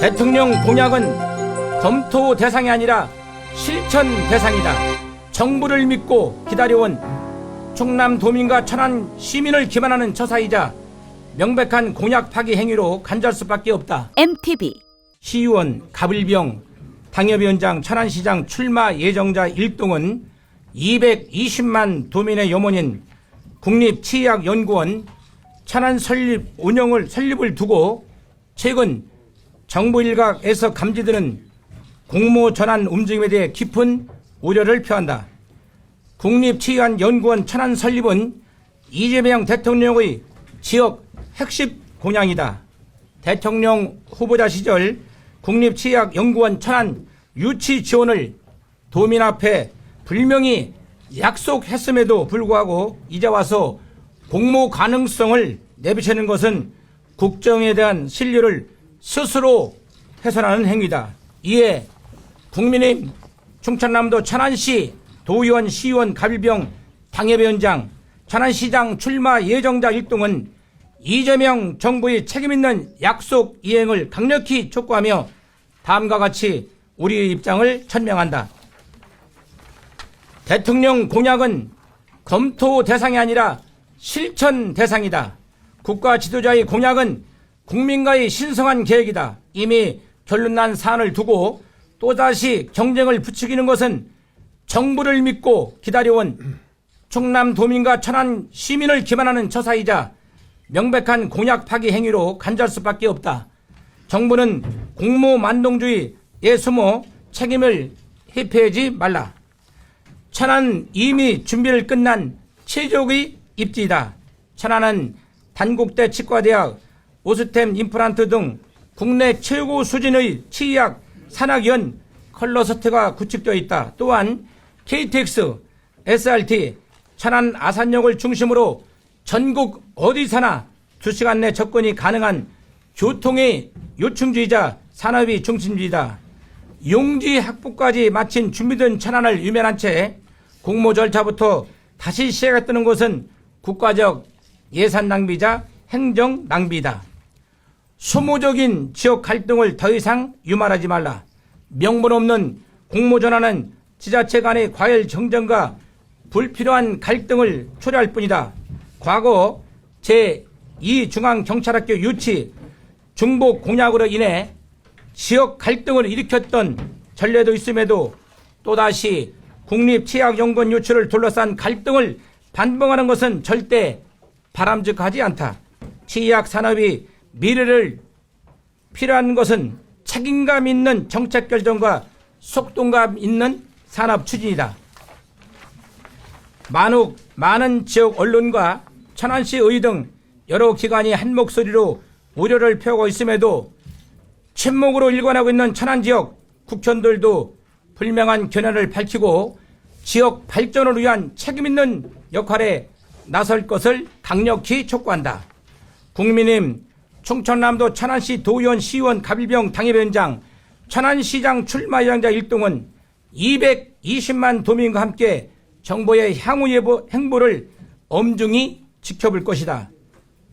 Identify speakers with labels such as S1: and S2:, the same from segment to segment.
S1: 대통령 공약은 검토 대상이 아니라 실천 대상이다. 정부를 믿고 기다려온 충남 도민과 천안 시민을 기만하는 처사이자 명백한 공약 파기 행위로 간주할 수밖에 없다.
S2: MTV
S1: 시의원 가불병 당협위원장 천안시장 출마 예정자 일동은 220만 도민의 염원인 국립치의학연구원 천안 설립 운영을 설립을 두고 최근 정부 일각에서 감지되는 공모 전환 움직임에 대해 깊은 우려를 표한다. 국립치의학연구원 천안 설립은 이재명 대통령의 지역 핵심 공약이다. 대통령 후보자 시절 국립치의학연구원 천안 유치 지원을 도민 앞에 분명히 약속했음에도 불구하고 이제 와서 공모 가능성을 내비치는 것은 국정에 대한 신뢰를 스스로 훼손하는 행위다. 이에 국민의힘 충청남도 천안시 도의원, 시의원, 가bil병 당협위원장, 천안시장 출마 예정자 일동은 이재명 정부의 책임있는 약속 이행을 강력히 촉구하며 다음과 같이 우리의 입장을 천명한다. 대통령 공약은 검토 대상이 아니라 실천 대상이다. 국가 지도자의 공약은 국민과의 신성한 계획이다. 이미 결론난 사안을 두고 또다시 경쟁을 부추기는 것은 정부를 믿고 기다려온 충남 도민과 천안 시민을 기만하는 처사이자 명백한 공약 파기 행위로 간주할 수밖에 없다. 정부는 공모 만동주의에 숨어 책임을 회피하지 말라. 천안 이미 준비를 끝난 최적의 입지이다. 천안은 단국대 치과대학, 오스템 임플란트 등 국내 최고 수준의 치의학 산학연 컬러스트가 구축되어 있다. 또한 KTX, SRT, 천안 아산역을 중심으로 전국 어디서나 2시간 내 접근이 가능한 교통의 요충지이자 산업이 중심지이다. 용지 학부까지 마친 준비된 천안을 유면한 채 공모 절차부터 다시 시작했다는 것은 국가적 예산 낭비자 행정 낭비다. 소모적인 지역 갈등을 더 이상 유발하지 말라. 명분 없는 공모 전환은 지자체 간의 과열 정전과 불필요한 갈등을 초래할 뿐이다. 과거 제2중앙경찰학교 유치 중복 공약으로 인해 지역 갈등을 일으켰던 전례도 있음에도 또다시 국립치약연구원 유치를 둘러싼 갈등을 반복하는 것은 절대 바람직하지 않다. 치약 산업이 미래를 필요한 것은 책임감 있는 정책 결정과 속동감 있는 산업 추진이다. 만욱 많은 지역 언론과 천안시 의 등 여러 기관이 한 목소리로 우려를 펴고 있음에도 침묵으로 일관하고 있는 천안 지역 국천들도 불명한 견해를 밝히고 지역 발전을 위한 책임 있는 역할에 나설 것을 강력히 촉구한다. 국민님 충청남도 천안시 도의원 시의원 가bil병 당협위원장 천안시장 출마 예정자 일동은 220만 도민과 함께 정부의 향후 예보 행보를 엄중히 지켜볼 것이다.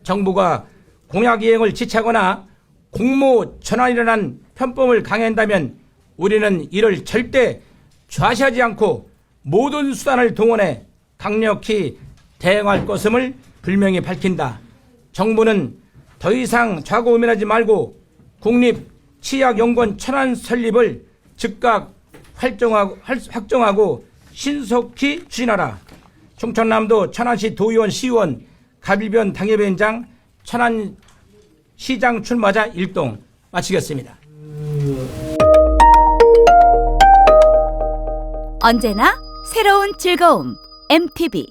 S1: 정부가 공약 이행을 지체하거나 공모 전환이라는 편법을 강행한다면 우리는 이를 절대 좌시하지 않고 모든 수단을 동원해 강력히 대응할 것임을 분명히 밝힌다. 정부는 더 이상 좌고 우면하지 말고 국립 치약연구원 천안 설립을 즉각 활정하고, 활- 확정하고 신속히 추진하라. 충청남도 천안시 도의원 시의원 가bil변 당협위원장 천안시장 출마자 일동 마치겠습니다.
S2: 언제나 새로운 즐거움 MTV